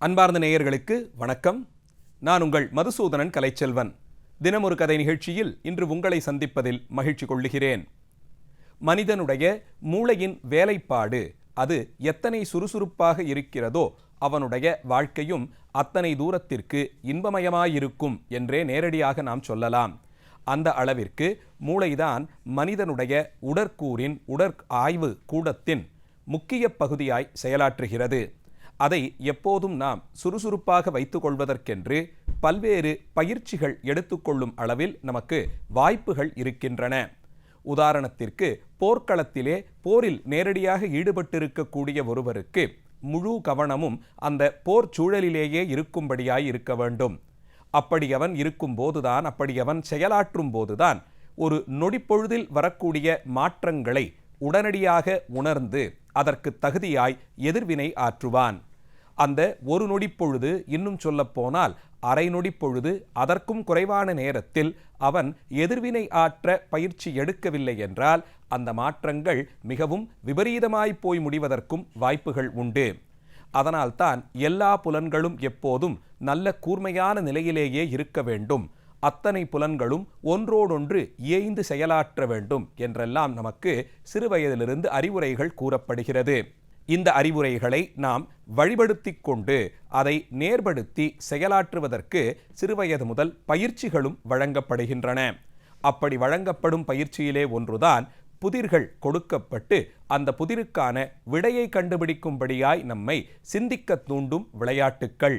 அன்பார்ந்த நேயர்களுக்கு வணக்கம். நான் உங்கள் மதுசூதனன் கலைச்செல்வன். தினமொரு கதை நிகழ்ச்சியில் இன்று உங்களை சந்திப்பதில் மகிழ்ச்சி கொள்ளுகிறேன். மனிதனுடைய மூளையின் வேலைப்பாடு அது எத்தனை சுறுசுறுப்பாக இருக்கிறதோ அவனுடைய வாழ்க்கையும் அத்தனை தூரத்திற்கு இன்பமயமாயிருக்கும் என்றே நேரடியாக நாம் சொல்லலாம். அந்த அளவிற்கு மூளைதான் மனிதனுடைய உடற்கூறின் உடற் ஆய்வு கூடத்தின் முக்கிய பகுதியாய் செயலாற்றுகிறது. அதை எப்போதும் நாம் சுறுசுறுப்பாக வைத்துக்கொள்வதற்கென்று பல்வேறு பயிற்சிகள் எடுத்துக்கொள்ளும் அளவில் நமக்கு வாய்ப்புகள் இருக்கின்றன. உதாரணத்திற்கு போர்க்களத்திலே போரில் நேரடியாக ஈடுபட்டிருக்கக்கூடிய ஒருவருக்கு முழு கவனமும் அந்த போர் சூழலிலேயே இருக்கும்படியாய் இருக்க வேண்டும். அப்படி அவன் இருக்கும்போதுதான் அப்படி அவன் செயலாற்றும் போதுதான் ஒரு நொடிப்பொழுதில் வரக்கூடிய மாற்றங்களை உடனடியாக உணர்ந்து அதற்கு தகுதியாய் எதிர்வினை ஆற்றுவான். அந்த ஒரு நொடி பொழுது இன்னும் சொல்லப்போனால் அரை நொடி பொழுது அதற்கும் குறைவான நேரத்தில் அவன் எதிர்வினை ஆற்ற பயிற்சி எடுக்கவில்லை என்றால் அந்த மாற்றங்கள் மிகவும் விபரீதமாய் போய் முடிவதற்கும் வாய்ப்புகள் உண்டு. அதனால்தான் எல்லா புலன்களும் எப்போதும் நல்ல கூர்மையான நிலையிலேயே இருக்க வேண்டும். அத்தனை புலன்களும் ஒன்றோடொன்று இயைந்து செயலாற்ற வேண்டும் என்றெல்லாம் நமக்கு சிறுவயதிலிருந்து அறிவுரைகள் கூறப்படுகிறது. இந்த அறிவுரைகளை நாம் வழிபடுத்தி கொண்டு அதை நேர்படுத்தி செயலாற்றுவதற்கு சிறுவயது முதல் பயிற்சிகளும் வழங்கப்படுகின்றன. அப்படி வழங்கப்படும் பயிற்சியிலே ஒன்றுதான் புதிர்கள் கொடுக்கப்பட்டு அந்த புதிருக்கான விடையை கண்டுபிடிக்கும்படியாய் நம்மை சிந்திக்க தூண்டும் விளையாட்டுக்கள்.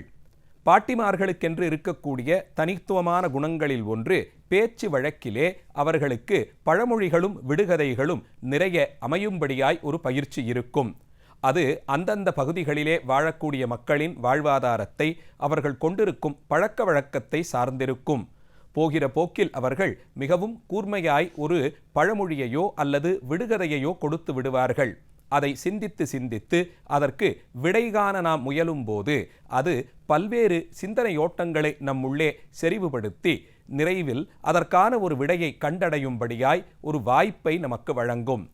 பாட்டிமார்களுக்கென்று இருக்கக்கூடிய தனித்துவமான குணங்களில் ஒன்று பேச்சு வழக்கிலே அவர்களுக்கு பழமொழிகளும் விடுகதைகளும் நிறைய அமையும்படியாய் ஒரு பயிற்சி இருக்கும். அது அந்தந்த பகுதிகளிலே வாழக்கூடிய மக்களின் வாழ்வாதாரத்தை அவர்கள் கொண்டிருக்கும் பழக்க வழக்கத்தை சார்ந்திருக்கும். போகிற போக்கில் அவர்கள் மிகவும் கூர்மையாய் ஒரு பழமொழியையோ அல்லது விடுகதையையோ கொடுத்து விடுவார்கள். அதை சிந்தித்து சிந்தித்து அதற்கு விடைகாண நாம் முயலும்போது அது பல்வேறு சிந்தனையோட்டங்களை நம்முள்ளே செறிவுபடுத்தி நிறைவில் அதற்கான ஒரு விடையை கண்டடையும்படியாய் ஒரு வாய்ப்பை நமக்கு வழங்கும்.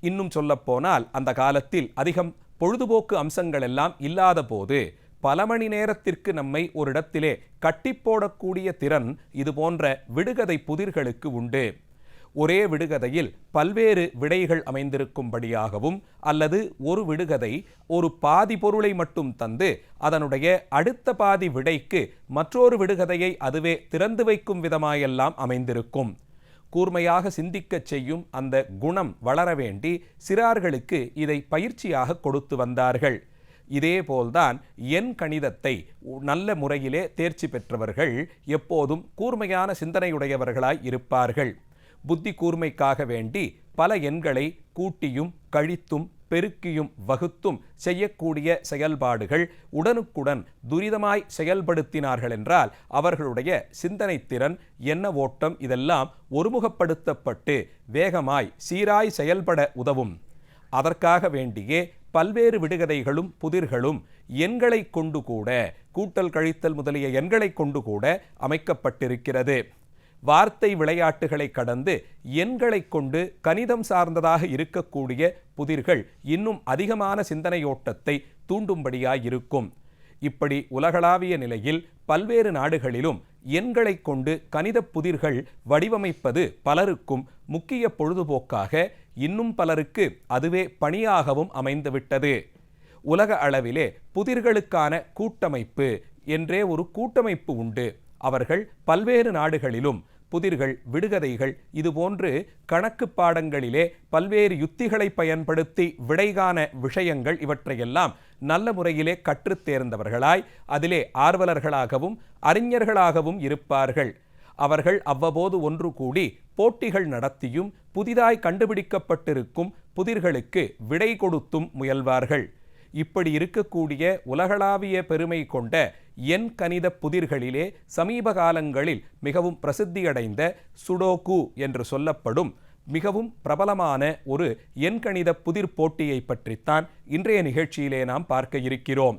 இன்னும் சொல்லப்போனால் அந்த காலத்தில் அதிகம் பொழுதுபோக்கு அம்சங்கள் எல்லாம் இல்லாத போது பல மணி நேரத்திற்கு நம்மை ஒரு இடத்திலே கட்டி போடக்கூடிய திறன் இது போன்ற விடுகதை புதிர்களுக்கு உண்டு. ஒரே விடுகதையில் பல்வேறு விடைகள் அமைந்திருக்கும்படியாகவும் அல்லது ஒரு விடுகதை ஒரு பாதி பொருளை மட்டும் தந்து அதனுடைய அடுத்த பாதி விடைக்கு மற்றொரு விடுகதையை அதுவே திறந்து வைக்கும் விதமாயெல்லாம் அமைந்திருக்கும். கூர்மையாக சிந்திக்கச் செய்யும் அந்த குணம் வளர வேண்டி சிறார்களுக்கு இதை பயிற்சியாக கொடுத்து வந்தார்கள். இதேபோல்தான் என் கணிதத்தை நல்ல முறையிலே தேர்ச்சி பெற்றவர்கள் எப்போதும் கூர்மையான சிந்தனையுடையவர்களாய் இருப்பார்கள். புத்தி கூர்மைக்காக வேண்டி பல எண்களை கூட்டியும் கழித்தும் பெருக்கியும் வகுத்தும் செய்யக்கூடிய செயல்பாடுகள் உடனுக்குடன் துரிதமாய் செயல்படுத்தினார்கள் என்றால் அவர்களுடைய சிந்தனை திறன் என்ன ஓட்டம் இதெல்லாம் ஒருமுகப்படுத்தப்பட்டு வேகமாய் சீராய் செயல்பட உதவும். அதற்காக வேண்டியே பல்வேறு விடுகதைகளும் புதிர்களும் எண்களை கொண்டு கூட கூட்டல் கழித்தல் முதலிய எண்களை கொண்டு கூட அமைக்கப்பட்டிருக்கிறது. வார்த்தை விளையாட்டுகளை கடந்து எண்களை கொண்டு கணிதம் சார்ந்ததாக இருக்கக்கூடிய புதிர்கள் இன்னும் அதிகமான சிந்தனையோட்டத்தை தூண்டும்படியாயிருக்கும். இப்படி உலகளாவிய நிலையில் பல்வேறு நாடுகளிலும் எண்களை கொண்டு கணித புதிர்கள் வடிவமைப்பது பலருக்கும் முக்கிய பொழுதுபோக்காக இன்னும் பலருக்கு அதுவே பணியாகவும் அமைந்துவிட்டது. உலக அளவிலே புதிர்களுக்கான கூட்டமைப்பு என்றே ஒரு கூட்டமைப்பு உண்டு. அவர்கள் பல்வேறு நாடுகளிலும் புதிர்கள் விடுகதைகள் இதுபோன்று கணக்கு பாடங்களிலே பல்வேறு யுத்திகளை பயன்படுத்தி விடைகான விஷயங்கள் இவற்றையெல்லாம் நல்ல முறையிலே கற்றுத் தேர்ந்தவர்களாய் அதிலே ஆர்வலர்களாகவும் அறிஞர்களாகவும் இருப்பார்கள். அவர்கள் அவ்வப்போது ஒன்று கூடி போட்டிகள் நடத்தியும் புதிதாய் கண்டுபிடிக்கப்பட்டிருக்கும் புதிர்களுக்கு விடை கொடுத்தும் முயல்வார்கள். இப்படி இருக்கக்கூடிய உலகளாவிய பெருமை கொண்ட எண் கணித புதிர்களிலே சமீப காலங்களில் மிகவும் பிரசித்தியடைந்த சுடோகு என்று சொல்லப்படும் மிகவும் பிரபலமான ஒரு எண்கணித புதிர் போட்டியை பற்றித்தான் இன்றைய நிகழ்ச்சியிலே நாம் பார்க்க இருக்கிறோம்.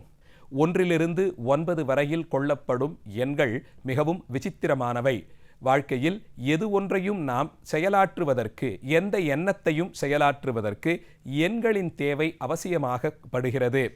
ஒன்றிலிருந்து ஒன்பது வரையில் கொள்ளப்படும் எண்கள் மிகவும் விசித்திரமானவை. வாழ்க்கையில் எது ஒன்றையும் நாம் செயலாற்றுவதற்கு எந்த எண்ணத்தையும் செயலாற்றுவதற்கு எண்களின் தேவை அவசியமாகப்படுகிறது.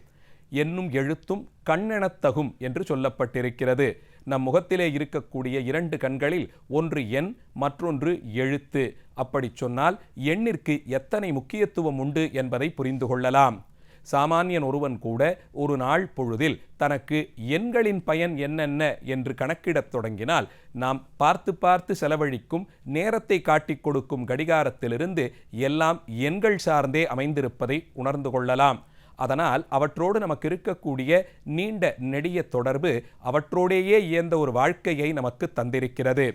என்னும் எழுத்தும் கண்ணெனத்தகும் என்று சொல்லப்பட்டிருக்கிறது. நம் முகத்திலே இருக்கக்கூடிய இரண்டு கண்களில் ஒன்று எண் மற்றொன்று எழுத்து. அப்படி சொன்னால் எண்ணிற்கு எத்தனை முக்கியத்துவம் உண்டு என்பதை புரிந்து கொள்ளலாம். சாமானியன் ஒருவன் கூட ஒரு நாள் பொழுதில் தனக்கு எண்களின் பயன் என்னென்ன என்று கணக்கிடத் தொடங்கினால் நாம் பார்த்து பார்த்து செலவழிக்கும் நேரத்தை காட்டிக் கொடுக்கும் கடிகாரத்திலிருந்து எல்லாம் எண்கள் சார்ந்தே அமைந்திருப்பதை உணர்ந்து கொள்ளலாம். அதனால் அவற்றோடு நமக்கு இருக்கக்கூடிய நீண்ட நெடிய தொடர்பு அவற்றோடேயே இயந்த ஒரு வாழ்க்கையை நமக்கு தந்திருக்கிறது.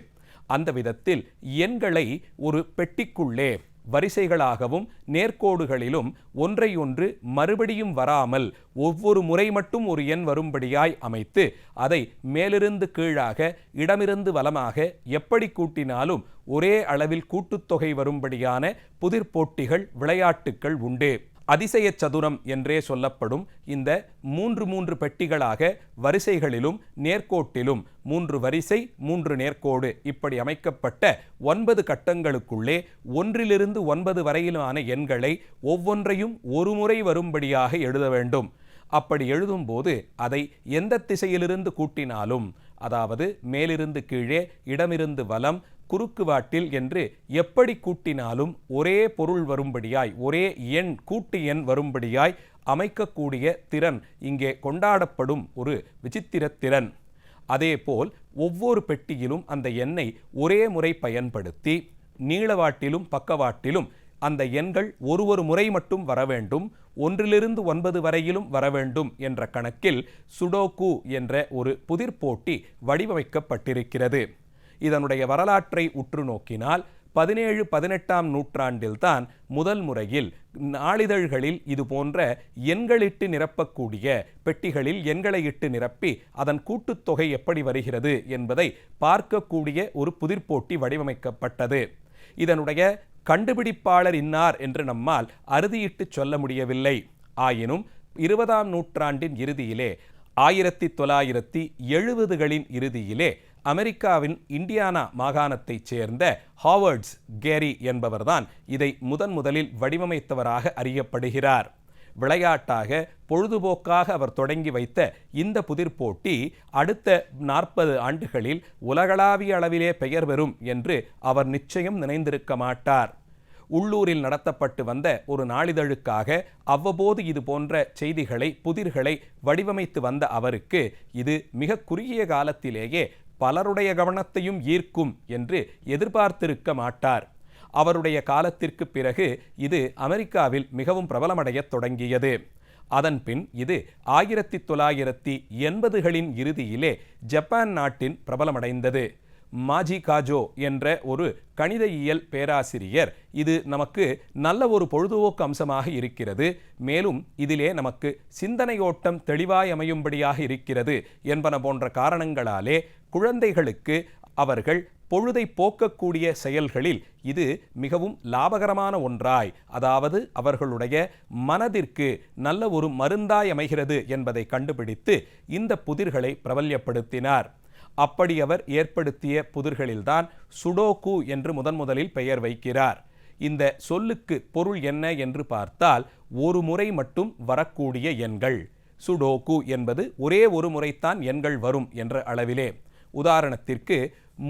அந்த விதத்தில் எண்களை ஒரு பெட்டிக்குள்ளே வரிசைகளாகவும் நேர்கோடுகளிலும் ஒன்றையொன்று மறுபடியும் வராமல் ஒவ்வொரு முறை மட்டும் ஒரு எண் வரும்படியாய் அமைத்து அதை மேலிருந்து கீழாக இடமிருந்து வலமாக எப்படி கூட்டினாலும் ஒரே அளவில் கூட்டுத்தொகை வரும்படியான புதிர் போட்டிகள் விளையாட்டுக்கள் உண்டு. அதிசய சதுரம் என்றே சொல்லப்படும் இந்த மூன்று மூன்று பெட்டிகளாக வரிசைகளிலும் நேர்கோட்டிலும் மூன்று வரிசை மூன்று நேர்கோடு இப்படி அமைக்கப்பட்ட ஒன்பது கட்டங்களுக்குள்ளே ஒன்றிலிருந்து ஒன்பது வரையிலான எண்களை ஒவ்வொன்றையும் ஒரு முறை வரும்படியாக எழுத வேண்டும். அப்படி எழுதும்போது அதை எந்த திசையிலிருந்து கூட்டினாலும் அதாவது மேலிருந்து கீழே இடமிருந்து வலம் குறுக்கு வாட்டில் என்று எப்படி கூட்டினாலும் ஒரே பொருள் வரும்படியாய் ஒரே எண் கூட்டு எண் வரும்படியாய் அமைக்கக்கூடிய திறன் இங்கே கொண்டாடப்படும் ஒரு விசித்திர திறன். அதேபோல் ஒவ்வொரு பெட்டியிலும் அந்த எண்ணை ஒரே முறை பயன்படுத்தி நீளவாட்டிலும் பக்கவாட்டிலும் அந்த எண்கள் ஒரு ஒரு முறை மட்டும் வர வேண்டும் ஒன்றிலிருந்து ஒன்பது வரையிலும் வர வேண்டும் என்ற கணக்கில் சுடோக்கு என்ற ஒரு புதிர் போட்டி வடிவமைக்கப்பட்டிருக்கிறது. இதனுடைய வரலாற்றை உற்று நோக்கினால் பதினேழு பதினெட்டாம் நூற்றாண்டில்தான் முதல் முறையில் நாளிதழ்களில் இது போன்ற எண்களிட்டு நிரப்பக்கூடிய பெட்டிகளில் எண்களை இட்டு நிரப்பி அதன் கூட்டுத்தொகை எப்படி வருகிறது என்பதை பார்க்கக்கூடிய ஒரு புதிர்போட்டி வடிவமைக்கப்பட்டது. இதனுடைய கண்டுபிடிப்பாளர் இன்னார் என்று நம்மால் அறுதியிட்டு சொல்ல முடியவில்லை. ஆயினும் இருபதாம் நூற்றாண்டின் இறுதியிலே ஆயிரத்தி தொள்ளாயிரத்தி எழுபதுகளின் இறுதியிலே அமெரிக்காவின் இண்டியானா மாகாணத்தைச் சேர்ந்த ஹாவர்ட்ஸ் கேரி என்பவர்தான் இதை முதன் முதலில் வடிவமைத்தவராக அறியப்படுகிறார். விளையாட்டாக பொழுதுபோக்காக அவர் தொடங்கி வைத்த இந்த புதிர் போட்டி அடுத்த நாற்பது ஆண்டுகளில் உலகளாவிய அளவிலே பெயர் பெறும் என்று அவர் நிச்சயம் நினைந்திருக்க மாட்டார். உள்ளூரில் நடத்தப்பட்டு வந்த ஒரு நாளிதழுக்காக அவ்வப்போது இது போன்ற செய்திகளை புதிர்களை வடிவமைத்து வந்த அவருக்கு இது மிக குறுகிய காலத்திலேயே பலருடைய கவனத்தையும் ஈர்க்கும் என்று எதிர்பார்த்திருக்க மாட்டார். அவருடைய காலத்திற்கு பிறகு இது அமெரிக்காவில் மிகவும் பிரபலமடையத் தொடங்கியது. அதன்பின் இது ஆயிரத்தி தொள்ளாயிரத்தி எண்பதுகளின் இறுதியிலே ஜப்பான் நாட்டின் பிரபலமடைந்தது. மாஜி காஜோ என்ற ஒரு கணித இயல் பேராசிரியர். இது நமக்கு நல்ல ஒரு பொழுதுபோக்கு அம்சமாக இருக்கிறது. மேலும் இதிலே நமக்கு சிந்தனையோட்டம் தெளிவாய் அமையும்படியாக இருக்கிறது என்பன போன்ற காரணங்களாலே குழந்தைகளுக்கு அவர்கள் பொழுதை போக்கக்கூடிய செயல்களில் இது மிகவும் லாபகரமான ஒன்றாய். அதாவது அவர்களுடைய மனதிற்கு நல்ல ஒரு மருந்தாய் அமைகிறது என்பதை கண்டுபிடித்து இந்த புதிர்களை பிரபல்யப்படுத்தினார். அப்படி அவர் ஏற்படுத்திய புதிர்களில்தான் சுடோகு என்று முதன் முதலில் பெயர் வைக்கிறார். இந்த சொல்லுக்கு பொருள் என்ன என்று பார்த்தால் ஒரு முறை மட்டும் வரக்கூடிய எண்கள். சுடோகு என்பது ஒரே ஒரு முறைத்தான் எண்கள் வரும் என்ற அளவிலே. உதாரணத்திற்கு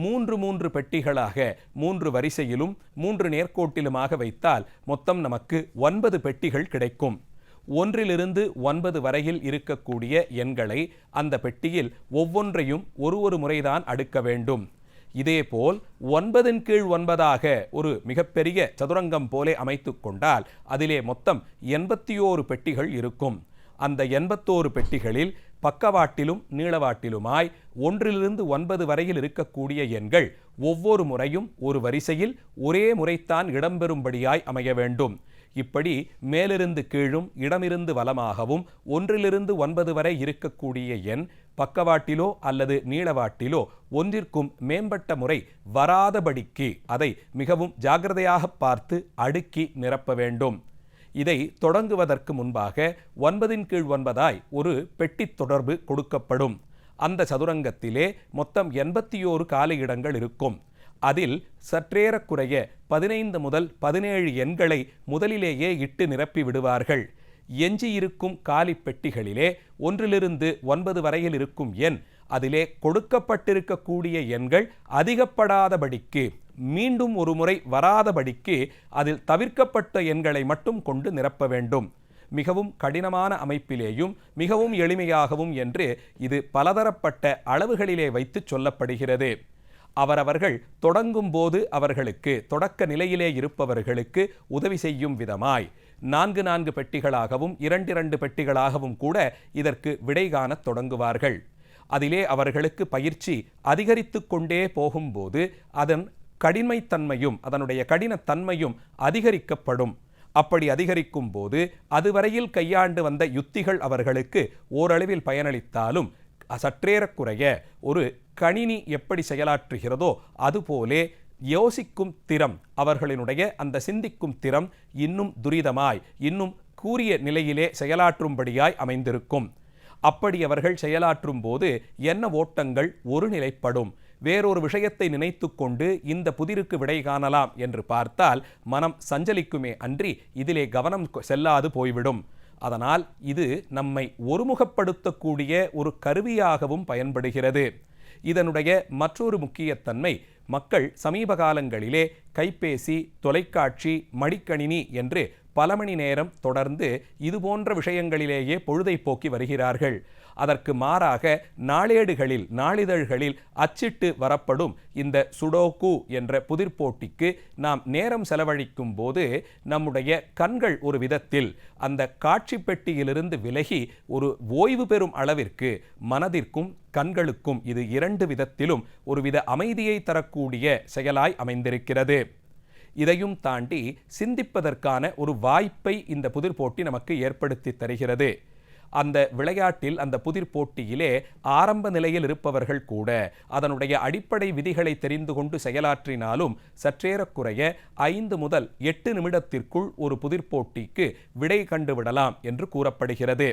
மூன்று மூன்று பெட்டிகளாக மூன்று வரிசையிலும் மூன்று நேர்கோட்டிலுமாக வைத்தால் மொத்தம் நமக்கு ஒன்பது பெட்டிகள் கிடைக்கும். ஒன்றிலிருந்து ஒன்பது வரையில் இருக்கக்கூடிய எண்களை அந்த பெட்டியில் ஒவ்வொன்றையும் ஒரு ஒரு முறைதான் அடுக்க வேண்டும். இதேபோல் ஒன்பதின் கீழ் ஒன்பதாக ஒரு மிகப்பெரிய சதுரங்கம் போலே அமைத்து கொண்டால் அதிலே மொத்தம் எண்பத்தி ஓரு பெட்டிகள் இருக்கும். அந்த எண்பத்தோரு பெட்டிகளில் பக்கவாட்டிலும் நீளவாட்டிலுமாய் ஒன்றிலிருந்து ஒன்பது வரையில் இருக்கக்கூடிய எண்கள் ஒவ்வொரு முறையும் ஒரு வரிசையில் ஒரே முறைத்தான் இடம்பெறும்படியாய் அமைய வேண்டும். இப்படி மேலிருந்து கீழும் இடமிருந்து வலமாகவும் ஒன்றிலிருந்து ஒன்பது வரை இருக்கக்கூடிய எண் பக்கவாட்டிலோ அல்லது நீளவாட்டிலோ ஒன்றிற்கும் மேம்பட்ட முறை வராதபடிக்கு அதை மிகவும் ஜாகிரதையாக பார்த்து அடுக்கி நிரப்ப வேண்டும். இதை தொடங்குவதற்கு முன்பாக ஒன்பதின் கீழ் ஒன்பதாய் ஒரு பெட்டி தொடர்பு கொடுக்கப்படும். அந்த சதுரங்கத்திலே மொத்தம் எண்பத்தி ஓரு கால இடங்கள் இருக்கும். அதில் சற்றேறக்குறைய பதினைந்து முதல் பதினேழு எண்களை முதலிலேயே இட்டு நிரப்பி விடுவார்கள். எஞ்சியிருக்கும் காலி பெட்டிகளிலே ஒன்றிலிருந்து ஒன்பது வரையில் இருக்கும் எண் அதிலே கொடுக்கப்பட்டிருக்கக்கூடிய எண்கள் அதிகப்படாதபடிக்கு மீண்டும் ஒரு முறை வராதபடிக்கு அதில் தவிர்க்கப்பட்ட எண்களை மட்டும் கொண்டு நிரப்ப வேண்டும். மிகவும் கடினமான அமைப்பிலேயும் மிகவும் எளிமையாகவும் என்று இது பலதரப்பட்ட அளவுகளிலே வைத்து சொல்லப்படுகிறது. அவரவர்கள் தொடங்கும் போது அவர்களுக்கு தொடக்க நிலையிலே இருப்பவர்களுக்கு உதவி செய்யும் விதமாய். நான்கு நான்கு பெட்டிகளாகவும் இரண்டிரண்டு பெட்டிகளாகவும் கூட இதற்கு விடை காணத் தொடங்குவார்கள். அதிலே அவர்களுக்கு பயிற்சி அதிகரித்து கொண்டே போகும்போது அதன் கடிமைத்தன்மையும் அதனுடைய கடினத்தன்மையும் அதிகரிக்கப்படும். அப்படி அதிகரிக்கும் போது அதுவரையில் கையாண்டு வந்த யுத்திகள் அவர்களுக்கு ஓரளவில் பயனளித்தாலும் சற்றேறக்குறைய ஒரு கணினி எப்படி செயலாற்றுகிறதோ அதுபோலே யோசிக்கும் திறம் அவர்களினுடைய அந்த சிந்திக்கும் திறம் இன்னும் துரிதமாய் இன்னும் கூறிய நிலையிலே செயலாற்றும்படியாய் அமைந்திருக்கும். அப்படி அவர்கள் செயலாற்றும் போது என்ன ஓட்டங்கள் ஒரு நிலைப்படும் வேறொரு விஷயத்தை நினைத்து கொண்டு இந்த புதிருக்கு விடை காணலாம் என்று பார்த்தால் மனம் சஞ்சலிக்குமே அன்றி இதிலே கவனம் செல்லாது போய்விடும். அதனால் இது நம்மை ஒருமுகப்படுத்தக்கூடிய ஒரு கருவியாகவும் பயன்படுகிறது. இதனுடைய மற்றொரு முக்கியத்தன்மை மக்கள் சமீப காலங்களிலே கைபேசி தொலைக்காட்சி மடிக்கணினி என்று பல மணி நேரம் தொடர்ந்து இதுபோன்ற விஷயங்களிலேயே பொழுதை போக்கி வருகிறார்கள். அதற்கு மாறாக நாளேடுகளில் நாளிதழ்களில் அச்சிட்டு வரப்படும் இந்த சுடோக்கு என்ற புதிர் போட்டிக்கு நாம் நேரம் செலவழிக்கும் போது நம்முடைய கண்கள் ஒரு விதத்தில் அந்த காட்சி பெட்டியிலிருந்து விலகி ஒரு ஓய்வு பெறும் அளவிற்கு மனதிற்கும் கண்களுக்கும் இது இரண்டு விதத்திலும் ஒருவித அமைதியை தரக்கூடிய செயலாய் அமைந்திருக்கிறது. இதையும் தாண்டி சிந்திப்பதற்கான ஒரு வாய்ப்பை இந்த புதிர் போட்டி நமக்கு ஏற்படுத்தி தருகிறது. அந்த விளையாட்டில் அந்த புதிர் போட்டியிலே ஆரம்ப நிலையில் இருப்பவர்கள் கூட அதனுடைய அடிப்படை விதிகளை தெரிந்து கொண்டு செயலாற்றினாலும் சற்றேறக்குறைய ஐந்து முதல் எட்டு நிமிடத்திற்குள் ஒரு புதிர் போட்டிக்கு விடை கண்டுவிடலாம் என்று கூறப்படுகிறது.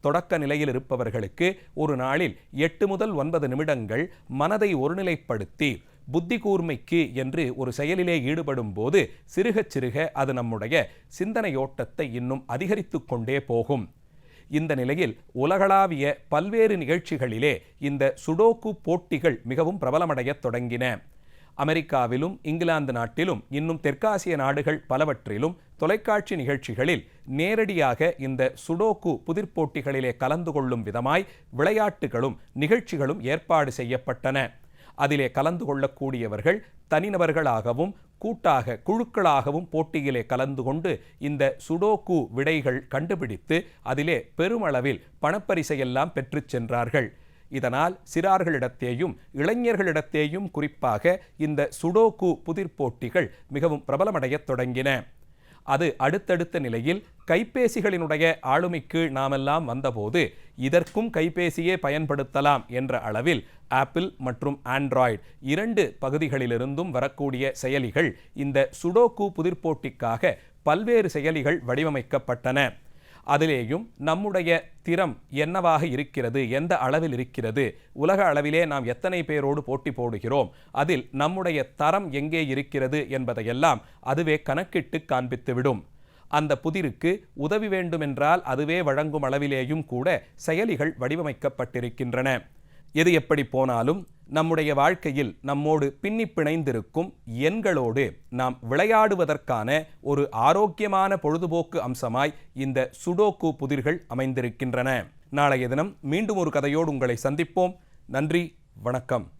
தொடக்க நிலையில் இருப்பவர்களுக்கு ஒரு நாளில் எட்டு முதல் ஒன்பது நிமிடங்கள் மனதை ஒருநிலைப்படுத்தி புத்தி கூர்மைக்கு என்று ஒரு செயலிலே ஈடுபடும் போது சிறுகச் சிறுக அது நம்முடைய சிந்தனையோட்டத்தை இன்னும் அதிகரித்து கொண்டே போகும். இந்த நிலையில் உலகளாவிய பல்வேறு நிகழ்ச்சிகளிலே இந்த சுடோக்கு போட்டிகள் மிகவும் பிரபலமடையத் தொடங்கின. அமெரிக்காவிலும் இங்கிலாந்து நாட்டிலும் இன்னும் தெற்காசிய நாடுகள் பலவற்றிலும் தொலைக்காட்சி நிகழ்ச்சிகளில் நேரடியாக இந்த சுடோக்கு புதிர் போட்டிகளிலே கலந்து கொள்ளும் விதமாய் விளையாட்டுகளும் நிகழ்ச்சிகளும் ஏற்பாடு செய்யப்பட்டன. அதிலே கலந்து கொள்ளக்கூடியவர்கள் தனிநபர்களாகவும் கூட்டாக குழுக்களாகவும் போட்டியிலே கலந்து கொண்டு இந்த சுடோக்கு விடைகள் கண்டுபிடித்து அதிலே பெருமளவில் பணப்பரிசையெல்லாம் பெற்றுச் சென்றார்கள். இதனால் சிறார்களிடத்தேயும் இளைஞர்களிடத்தேயும் குறிப்பாக இந்த சுடோக்கு புதிர் போட்டிகள் மிகவும் பிரபலமடையத் தொடங்கின. அது அடுத்தடுத்த நிலையில் கைபேசிகளினுடைய ஆளுமைக்கு நாமெல்லாம் வந்தபோது இதற்கும் கைபேசியே பயன்படுத்தலாம் என்ற அளவில் ஆப்பிள் மற்றும் ஆண்ட்ராய்டு இரண்டு பகுதிகளிலிருந்தும் வரக்கூடிய செயலிகள் இந்த சுடோக்கு புதிர்போட்டிக்காக பல்வேறு செயலிகள் வடிவமைக்கப்பட்டன. அதிலேயும் நம்முடைய திறம் என்னவாக இருக்கிறது? எந்த அளவில் இருக்கிறது? உலக அளவிலே நாம் எத்தனை பேரோடு போட்டி போடுகிறோம்? அதில் நம்முடைய தரம் எங்கே இருக்கிறது என்பதையெல்லாம் அதுவே கணக்கிட்டு காண்பித்துவிடும் அந்த புதிருக்கு உதவி வேண்டுமென்றால் அதுவே வழங்கும் அளவிலேயும் கூட செயலிகள் வடிவமைக்கப்பட்டிருக்கின்றன. எது எப்படி போனாலும் நம்முடைய வாழ்க்கையில் நம்மோடு பின்னி பிணைந்திருக்கும் எண்களோடு நாம் விளையாடுவதற்கான ஒரு ஆரோக்கியமான பொழுதுபோக்கு அம்சமாய் இந்த சுடோக்கு புதிர்கள் அமைந்திருக்கின்றன. நாளைய தினம் மீண்டும் ஒரு கதையோடு உங்களை சந்திப்போம். நன்றி வணக்கம்.